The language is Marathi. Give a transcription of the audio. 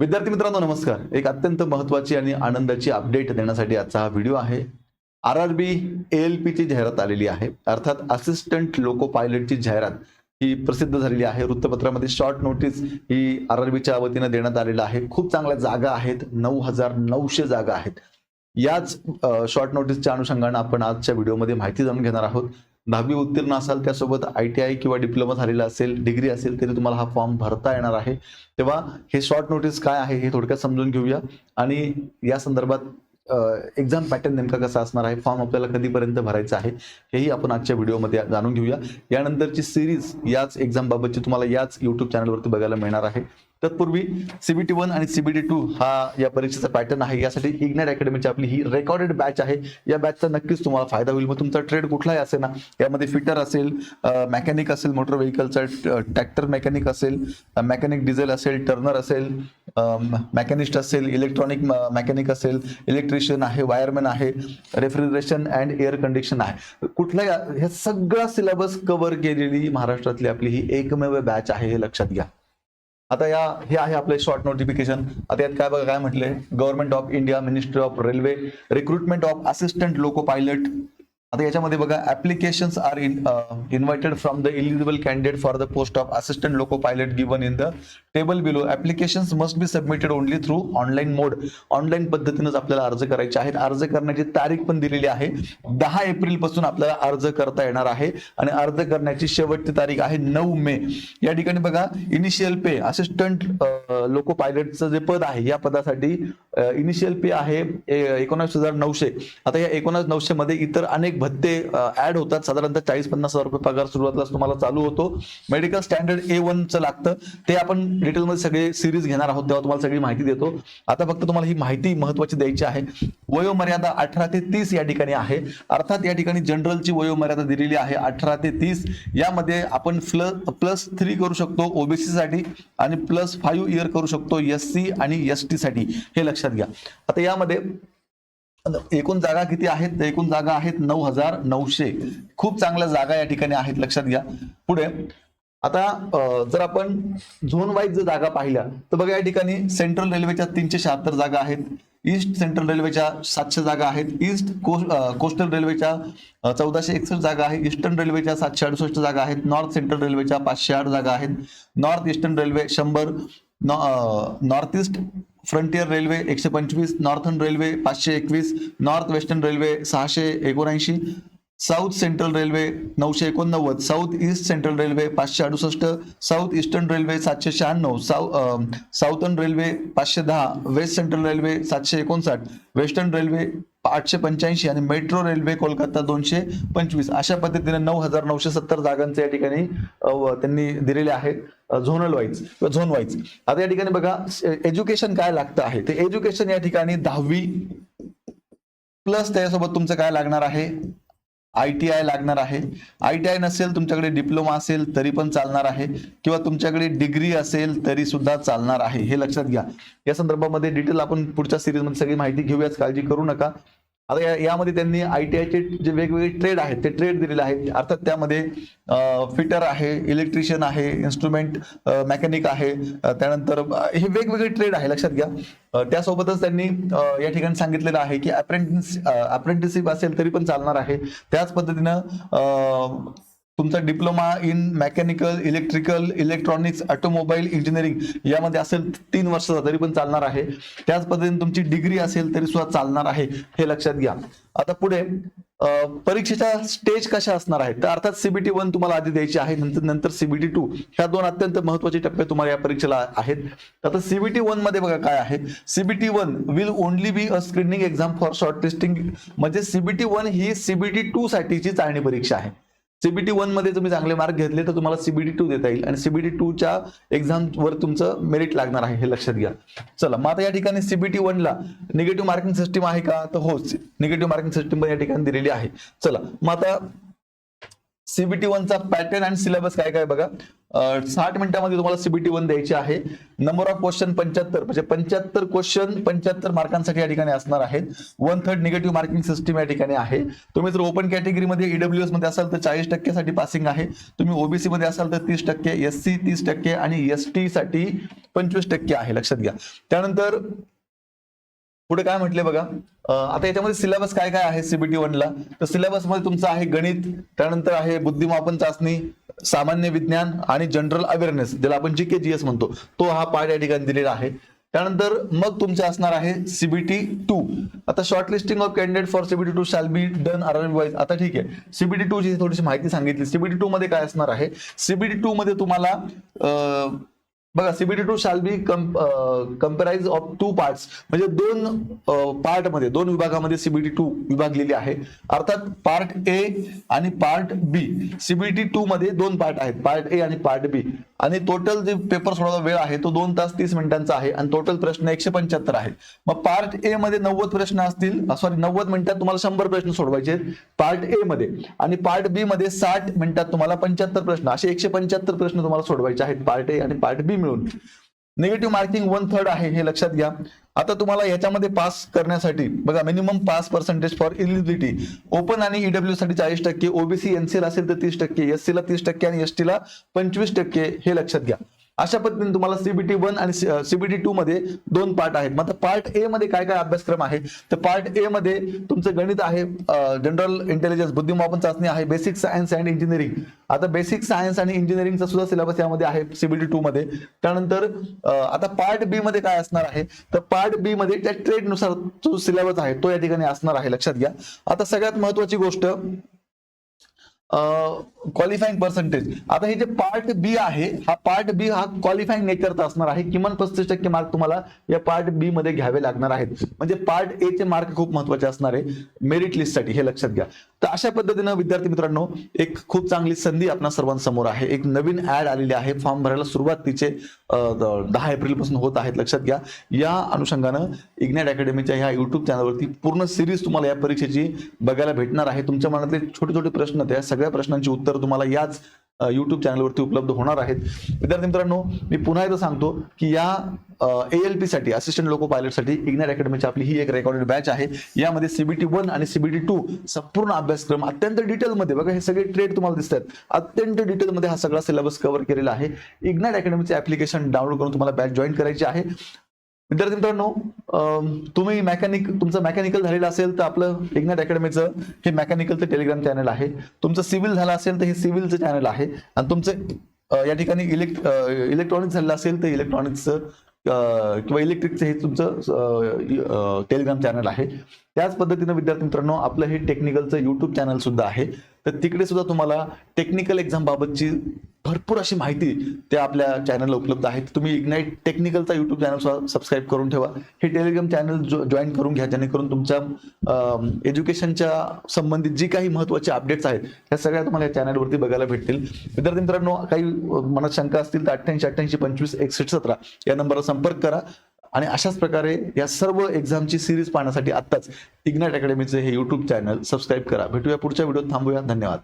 विद्यार्थी मित्रांनो नमस्कार. एक अत्यंत महत्वाची आणि आनंदाची अपडेट देण्यासाठी आजचा हा व्हिडिओ आहे. आर आर बी एल ची जाहिरात आलेली आहे. अर्थात असिस्टंट लोको पायलटची जाहिरात ही प्रसिद्ध झालेली आहे. वृत्तपत्रामध्ये शॉर्ट नोटीस ही आर आर बीच्या वतीनं देण्यात आलेलं आहे. खूप चांगल्या जागा आहेत. नऊ हजार नऊशे जागा आहेत. याच शॉर्ट नोटीसच्या अनुषंगानं आपण आजच्या व्हिडिओमध्ये माहिती जाणून घेणार आहोत. दहावी उत्तीर्ण असाल त्यासोबत आय टी आय किंवा डिप्लोमा झालेला असेल डिग्री असेल तरी तुम्हाला हा फॉर्म भरता येणार आहे. तेव्हा हे शॉर्ट नोटीस काय आहे हे थोडक्यात समजून घेऊया. आणि या संदर्भात एक्झाम पॅटर्न नेमका कसा असणार आहे फॉर्म आपल्याला कधीपर्यंत भरायचा आहे हेही आपण आजच्या व्हिडिओमध्ये जाणून घेऊया. यानंतरची सिरीज याच एक्झाम बाबतची तुम्हाला याच युट्यूब चॅनलवरती बघायला मिळणार आहे. तत्पूर्वी सीबीटी वन आणि सीबीटी टू हा या परीक्षेचा पॅटर्न आहे. यासाठी इग्नाइट अकॅडमीची आपली ही रेकॉर्डेड बॅच आहे. या बॅचचा नक्कीच तुम्हाला फायदा होईल. मग तुमचा ट्रेड कुठलाही असेल ना यामध्ये फिटर असेल मेकॅनिक असेल मोटर व्हेकलचा ट्रॅक्टर मेकॅनिक असेल मेकॅनिक डिझेल असेल टर्नर असेल मेकॅनिस्ट असेल इलेक्ट्रॉनिक मेकॅनिक असेल इलेक्ट्रिशियन आहे वायरमॅन आहे रेफ्रिजरेशन अँड एअर कंडिशन आहे. कुठलाही हे सगळा सिलेबस कव्हर केलेली महाराष्ट्रातली आपली ही एकमेव बॅच आहे हे लक्षात घ्या. आता या हे आहे आपले शॉर्ट नोटिफिकेशन आता यात काय बघा काय म्हटलंय? Government of India ministry of railway recruitment of assistant loco pilot आता याच्यामध्ये बघा applications are in invited from the eligible candidate for the post of assistant loco pilot given in the table below applications must be submitted only through online mode online पद्धतीनंच आपल्याला अर्ज करायचे आहेत. अर्ज करण्याची तारीख पण दिलेली आहे. दहा एप्रिलपासून आपल्याला अर्ज करता येणार आहे. आणि अर्ज करण्याची शेवटची तारीख आहे नऊ मे. या ठिकाणी बघा इनिशियल पे असिस्टंट लोको पायलटचं जे पद आहे या पदासाठी uh, इनिशियल पे आहे एकोणास हजार नऊशे. आता या एकोणास नऊशे मध्ये इतर अनेक भत्ते ऍड होतात. साधारणतः चाळीस पन्नास हजार रुपये पगार सुरुवातीलाच तुम्हाला चालू होतो. मेडिकल स्टँडर्ड ए च लागतं. ते आपण डिटेलमध्ये सगळे सिरीज घेणार आहोत तेव्हा तुम्हाला सगळी माहिती देतो. आता फक्त तुम्हाला ही माहिती महत्वाची द्यायची आहे. वयोमर्यादा अठरा ते तीस या ठिकाणी आहे. अर्थात या ठिकाणी जनरलची वयोमर्यादा दिलेली आहे अठरा ते तीस. यामध्ये आपण प्लस प्लस थ्री करू शकतो ओबीसी साठी आणि प्लस फाईव्ह इयर करू शकतो एस सी आणि एस टी साठी. हे लक्षात घ्या. आता यामध्ये एकूण जागा किती आहेत? तर एकूण जागा आहेत नऊ हजार नऊशे. खूप चांगल्या जागा या ठिकाणी आहेत लक्षात घ्या. पुढे आता जर आपण झोन वाईज जर जागा पाहिल्या तर बघा या ठिकाणी सेंट्रल रेल्वेच्या तीनशे शहात्तर जागा आहेत. ईस्ट सेंट्रल रेल्वेच्या सातशे जागा आहेत. ईस्ट कोस्टल रेल्वेच्या चौदाशे एकसष्ट जागा आहे. ईस्टर्न रेल्वेच्या सातशे अडुसष्ट जागा आहेत. नॉर्थ सेंट्रल रेल्वेच्या पाचशे आठ जागा आहेत. नॉर्थ ईस्टर्न रेल्वे शंभर नॉर्थ ईस्ट फ्रंटियर रेल्वे एकशे पंचवीस नॉर्थन रेल्वे पाचशे एकवीस नॉर्थ वेस्टर्न रेल्वे सहाशे एकोणऐंशी साऊथ सेंट्रल रेल्वे नऊशे एकोणनव्वद साऊथ ईस्ट सेंट्रल रेल्वे पाचशे अडुसष्ट साऊथ ईस्टर्न रेल्वे सातशे शहाण्णव साऊ साऊथर्न रेल्वे पाचशे दहा वेस्ट सेंट्रल रेल्वे सातशे एकोणसाठ वेस्टर्न रेल्वे आठशे पंच्याऐंशी आणि मेट्रो रेल्वे कोलकाता दोनशे पंचवीस अशा पद्धतीने नऊ हजार नऊशे सत्तर जागांचे या ठिकाणी त्यांनी दिलेले आहेत झोनल वाईज झोन वाईज आता या ठिकाणी बघा एज्युकेशन काय लागतं आहे? ते एज्युकेशन या ठिकाणी दहावी प्लस त्याच्यासोबत तुमचं काय लागणार आहे? आय टी आय लागणार आहे. आय टी आय नसेल तुमच्याकडे डिप्लोमा असेल तरी पण चालणार आहे. किंवा तुमच्याकडे डिग्री असेल तरी सुद्धा चालणार आहे. हे लक्षात घ्या. या संदर्भामध्ये डिटेल आपण पुढच्या सिरीजमध्ये सगळी माहिती घेऊयाच काळजी करू नका. आता या- यामध्ये त्यांनी आय टी आयचे जे वेगवेगळे ट्रेड आहेत ते ट्रेड दिलेले आहेत. अर्थात त्यामध्ये फिटर आहे इलेक्ट्रिशियन आहे इन्स्ट्रुमेंट मेकॅनिक आहे त्यानंतर हे वेगवेगळे ट्रेड आहे लक्षात घ्या. त्यासोबतच त्यांनी या ठिकाणी सांगितलेलं आहे की अप्रेंटिस अप्रेंटिसशिप असेल तरी पण चालणार आहे. त्याच पद्धतीनं तुमचा diploma in mechanical electrical electronics automobile engineering यामध्ये असेल तीन वर्षाचा तरी पण चालणार आहे. त्याच पद्धतीने तुमची डिग्री असेल तरी सुद्धा चालणार आहे हे लक्षात घ्या. आता पुढे परीक्षेच्या स्टेज कशा असणार आहेत? तर अर्थात सीबीटी वन तुम्हाला आधी द्यायची आहे नंतर नंतर सीबीटी टू ह्या दोन अत्यंत महत्त्वाचे टप्पे तुम्हाला या परीक्षेला आहेत. आता सीबीटी वनमध्ये बघा काय आहे. CBT one will only be a screening exam for short testing म्हणजे सीबीटी वन ही सीबीटी टू साठीची चाळणी परीक्षा आहे. सीबीटी वनमध्ये तुम्ही चांगले मार्क घेतले तर तुम्हाला सीबीटी टू देता येईल. आणि सीबीटी टूच्या एक्झाम वर तुमचं मेरिट लागणार आहे हे लक्षात घ्या. चला मग आता या ठिकाणी सीबीटी वनला निगेटिव्ह मार्किंग सिस्टीम आहे का? तर हो निगेटिव्ह मार्किंग सिस्टीम पण या ठिकाणी दिलेली आहे. चला मग आता सीबीटी वनचा पॅटर्न अँड सिलेबस काय काय बघा? साठ मिनिटामध्ये तुम्हाला सीबीटी वन द्यायची आहे. नंबर ऑफ क्वेश्चन पंच्याहत्तर. म्हणजे पंच्याहत्तर क्वेश्चन पंच्याहत्तर मार्कांसाठी या ठिकाणी असणार आहेत. One third negative marking system या ठिकाणी आहे. तुम्ही जर ओपन कॅटेगरीमध्ये ईडब्ल्यू मध्ये असाल तर चाळीस टक्क्यासाठी पासिंग आहे. तुम्ही ओबीसी मध्ये असाल तर तीस टक्के एस सी तीस टक्के आणि एस टी साठी पंचवीस टक्के आहे. लक्षात घ्या. त्यानंतर पुढे काय म्हटले बघा? आता याच्यामध्ये सिलेबस काय काय आहे सीबीटी वनला तर सिलेबसमध्ये तुमचं आहे गणित त्यानंतर आहे बुद्धिमापन चाचणी सामान्य विज्ञान आणि जनरल अवेअरनेस ज्याला आपण जी के जी एस म्हणतो. तो हा पार्ट या ठिकाणी दिलेला आहे. त्यानंतर मग तुमचे असणार आहे सीबीटी टू आता shortlisting of candidate for CBT two shall be done R wise आता ठीक आहे. सीबीटी टू ची थोडीशी माहिती सांगितली. सीबीटी टू मध्ये काय असणार आहे? सीबीटी टू मध्ये तुम्हाला बघा CBT two shall be comprised of two parts म्हणजे दोन पार्टमध्ये दोन विभागामध्ये सीबीटी टू विभागलेली आहे. अर्थात पार्ट ए आणि पार्ट बी सीबीटी टू मध्ये दोन पार्ट आहेत. पार्ट ए आणि पार्ट बी आणि टोटल जे पेपर सोडवायचा वेळ आहे तो दोन तास तीस मिनिटांचा आहे आणि टोटल प्रश्न एकशे पंच्याहत्तर आहे मग पार्ट ए मध्ये नव्वद प्रश्न असतील सॉरी नव्वद मिनिटात तुम्हाला शंभर प्रश्न सोडवायचे आहेत पार्ट ए मध्ये. आणि पार्ट बी मध्ये साठ मिनिटात तुम्हाला पंच्याहत्तर प्रश्न असे एकशे पंच्याहत्तर प्रश्न तुम्हाला सोडवायचे आहेत पार्ट ए आणि पार्ट बी मिळून. निगेटिव्ह मार्किंग वन थर्ड आहे हे लक्षात घ्या. आता तुम्हाला याच्यामध्ये पास करण्यासाठी बघा minimum pass percentage for eligibility open आणि ईडब्ल्यू साठी चाळीस टक्के ओबीसी एनसीएल असेल तर तीस टक्के एससी ला तीस टक्के आणि एसटीला पंचवीस टक्के हे लक्षात घ्या. अशा पद्धतीने तुम्हाला सीबीटी वन आणि सीबीटी टू मध्ये दोन पार्ट आहेत. मग आता पार्ट ए मध्ये काय काय अभ्यासक्रम आहे? तर पार्ट ए मध्ये तुमचं गणित आहे जनरल इंटेलिजन्स बुद्धिमापन चाचणी आहे बेसिक सायन्स अँड इंजिनिअरिंग आता बेसिक सायन्स आणि इंजिनिअरिंगचा सुद्धा सिलेबस यामध्ये आहे सीबीटी टू मध्ये. त्यानंतर आता पार्ट बी मध्ये काय असणार आहे? तर पार्ट बी मध्ये त्या ट्रेडनुसार जो सिलेबस आहे तो या ठिकाणी असणार आहे. लक्षात घ्या. आता सगळ्यात महत्वाची गोष्ट क्वालिफाईंग पर्सेंटेज आता हे जे पार्ट बी आहे हा पार्ट बी हा क्वालिफाईंग नेचरचा असणार आहे. किमान पस्तीस टक्के मार्क तुम्हाला या पार्ट बी मध्ये घ्यावे लागणार आहेत. म्हणजे पार्ट ए चे मार्क खूप महत्त्वाचे असणार आहे मेरिट लिस्टसाठी हे लक्षात घ्या. तर अशा पद्धतीनं विद्यार्थी मित्रांनो एक खूप चांगली संधी आपल्या सर्वांसमोर आहे. एक नवीन ऍड आलेली आहे. फॉर्म भरायला सुरुवात तिचे दहा एप्रिलपासून होत आहेत लक्षात घ्या. या अनुषंगानं इग्नॅट अकॅडमीच्या ह्या युट्यूब चॅनलवरती पूर्ण सिरीज तुम्हाला या परीक्षेची बघायला भेटणार आहे. तुमच्या मनातले छोटे छोटे प्रश्न त्या सगळ्या प्रश्नांची उत्तर तुम्हाला याच युट्यूब चॅनलवरती उपलब्ध होणार आहेत. विद्यार्थी मित्रांनो मी पुन्हा एकदा सांगतो की या ए एल पी साठी असिस्टंट लोको पायलटसाठी इग्नाइट अकॅडमीची आपली ही एक रेकॉर्डेड बॅच आहे. यामध्ये सीबीटी वन आणि सीबीटी टू संपूर्ण अभ्यासक्रम अत्यंत डिटेलमध्ये बघा हे सगळे ट्रेड तुम्हाला दिसत आहेत. अत्यंत डिटेलमध्ये हा सगळा सिलेबस कव्हर केलेला आहे. इग्नॅट अकॅडमीचे ऍप्लिकेशन डाउनलोड करून तुम्हाला बॅच जॉईन करायची आहे. विद्यार्थी मित्रांनो अं, तुम्ही मेकॅनिक तुमचं मेकॅनिकल झालेलं असेल तर आपलं इग्नाइट अकॅडमीचं हे मेकॅनिकलचं टेलिग्राम चॅनल आहे. तुमचं सिव्हिल झालं असेल तर हे सिव्हिलचं चॅनल आहे. आणि तुमचं या ठिकाणी इलेक्ट इलेक्ट्रॉनिक्स झालेलं असेल तर इलेक्ट्रॉनिक्सचं किंवा इलेक्ट्रिकचं हे तुमचं टेलिग्राम चॅनल आहे. त्याच पद्धतीनं विद्यार्थी मित्रांनो आपलं हे टेक्निकलचं युट्यूब चॅनल सुद्धा आहे. तर तिकडे सुद्धा तुम्हाला टेक्निकल एक्झाम बाबतची भरपूर अशी माहिती त्या आपल्या चॅनलला उपलब्ध आहे. तुम्ही इग्नाईट टेक्निकलचा युट्यूब चॅनल सबस्क्राईब करून ठेवा. हे टेलिग्राम चॅनल जॉईन करून घ्या. जेणेकरून तुमच्या एज्युकेशनच्या संबंधित जी काही महत्त्वाचे अपडेट्स आहेत त्या सगळ्या तुम्हाला या चॅनलवरती बघायला भेटतील. विद्यार्थी मित्रांनो काही मनात शंका असतील तर अठ्ठ्याऐंशी अठ्ठ्याऐंशी पंचवीस एकसष्ट सतरा या नंबरवर संपर्क करा. आणि अशाच प्रकारे या सर्व एक्झामची सिरीज पाहण्यासाठी आत्ताच इग्नाट अकॅडमीचे हे यूट्यूब चॅनल सबस्क्राईब करा. भेटूया पुढच्या व्हिडिओत थांबूया. धन्यवाद.